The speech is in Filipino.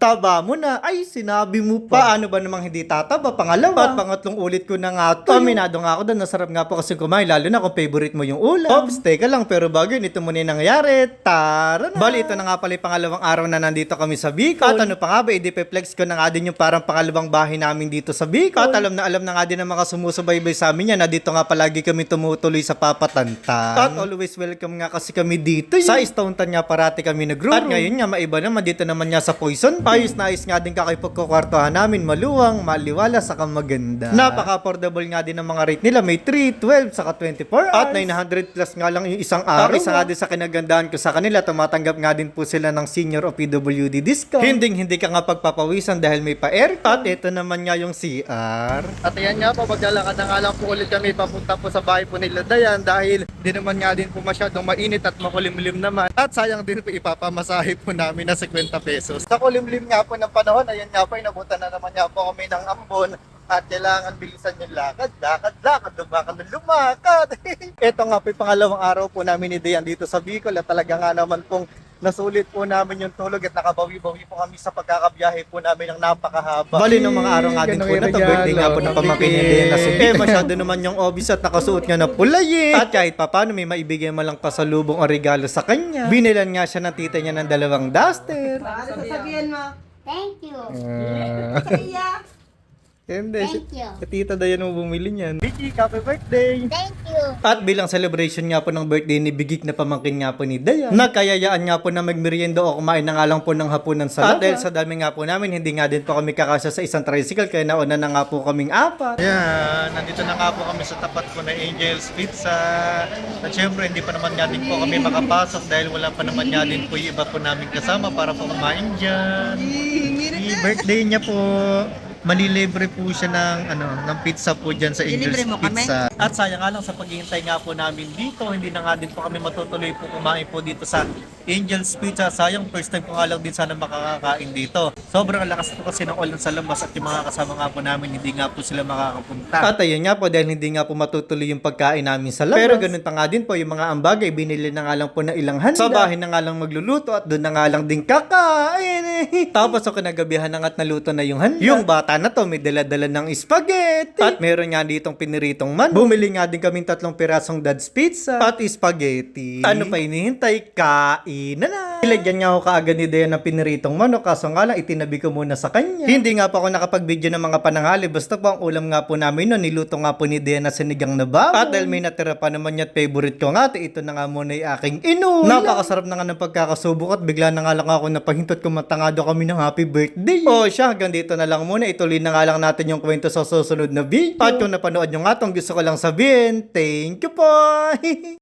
taba mo na. Ay, sinabi mo pa. Paano ba namang hindi tataba? Pangalawa. At pangatlong ulit ko na nga to. Aminado nga ako doon. Nasarap nga po kasi kumain. Lalo na kung favorite mo yung ulam. Ops, teka lang. Pero bago yun, ito muna yung nangyayari. Tara na. Bali, ito na nga pala yung pangalawang araw na nandito kami sa Bicol. At ano pa nga ba, i-flex ko na nga din yung parang pangalawang bahay namin dito sa Bicol. At alam na alam na nga din ng mga sumusubaybay sa amin yan na dito nga palagi kami tumutuloy sa papatantan. At always welcome nga kasi kami dito. Sa Stone Town nga parati kami nagro At ngayon nga maiba naman dito naman nga sa Poison Payos na ayos nga din kakipagkukwartuhan namin maluwang, maliwala, saka maganda. Napaka-affordable nga din ng mga rate nila. May 3, 12, saka 24 hours. At 900 plus nga lang yung isang araw. Isa nga din sa kinagandahan ko sa kanila, tumatanggap nga din po sila ng senior o PWD discount. Hindi hindi ka nga pagpapawisan dahil may pa-aircon. At ito naman nga yung CR. At ayan nga po, maglalakad na nga lang po ulit kami papunta po sa bahay po nila Dayan dahil di naman nga din po masyadong mainit at makulimlim naman. At sayang din po ipapamasahe po namin na 50 pesos. Sa kulimlim nga po ng panahon, ayan nga po, inabutan na naman nga po kami ng ambon at kailangan bilisan yung lakad, lakad, lakad, lumakad lumakad. Ito nga po pangalawang araw po namin ni Dayan dito sa Bicol at talaga nga naman pong nasulit po namin yung tulog at nakabawi-bawi po kami sa pagkakabiyahe po namin ng napakahaba. Bali ng mga araw nga din po na to, birthday nga po ng pamangkin niya din na si Eh, masyado naman yung obvious at nakasuot nga na pulay eh. At kahit papano may maibigay mo lang pasalubong o regalo sa kanya. Binilan nga siya ng tita niya ng dalawang duster. Ano sasabihin mo? Thank you. Ah. Hindi, si, Thank you. si tita Dayan mo bumili niyan. Vicky, happy birthday! Thank you. At bilang celebration nga po ng birthday ni Bigik na pamangkin nga po ni Dayan, nagkayayaan nga po na magmerienda o kumain na nga lang po ng hapunan sa At dahil sa dami nga po namin, hindi nga din po kami kakasya sa isang tricycle, kaya nauna na nga po kaming apat. Yan, nandito na nga po kami sa tapat po na Angel's Pizza. At syempre, hindi pa naman nga din po kami makapasok dahil wala pa naman nga din po yung iba po namin kasama para po kumain dyan. Happy birthday niya po. Malilibre po siya ng ano ng pizza po diyan sa Angel's Lilibre mo kami? Pizza. At sayang nga lang sa paghihintay nga po namin dito, hindi na nga din po kami matutuloy po kumain po dito sa Angel's Pizza. Sayang first time ko nga lang din sana makakakain dito. Sobrang lakas po kasi ng ulan sa labas at yung mga kasama nga po namin hindi nga po sila makakapunta. At ayun nga po dahil hindi nga po matutuloy yung pagkain namin sa labas. Pero ganun pa nga din po yung mga ambagay binili na nga lang po ng ilang handa. Sa bahay na nga lang magluluto at doon na nga lang din kakain eh. Tapos ako nagabihan na nga at naluto na yung handa. Yung bata na to may dala-dala ng spaghetti. At meron nga ditong piniritong man. Bumili nga din kaming tatlong pirasong dad's pizza at spaghetti. Ano pa inihintay? Kain na na. Ilagyan nga ako kaagad ni Dea ng piniritong manok kaso nga lang itinabi ko muna sa kanya. Hindi nga po ako nakapag-video ng mga pananghali basta po ang ulam nga po namin no niluto nga po ni Dea na sinigang na baboy. At dahil may natira pa naman niya at favorite ko nga ito na nga muna yung aking inulam. Napakasarap na nga ng pagkakasubok at bigla na nga lang ako napahintot kumatangado kami ng happy birthday. O siya, hanggang dito na lang muna. Ituloy na nga lang natin yung kwento sa susunod na video. At kung napanood nyo nga itong gusto ko lang sabihin, thank you po!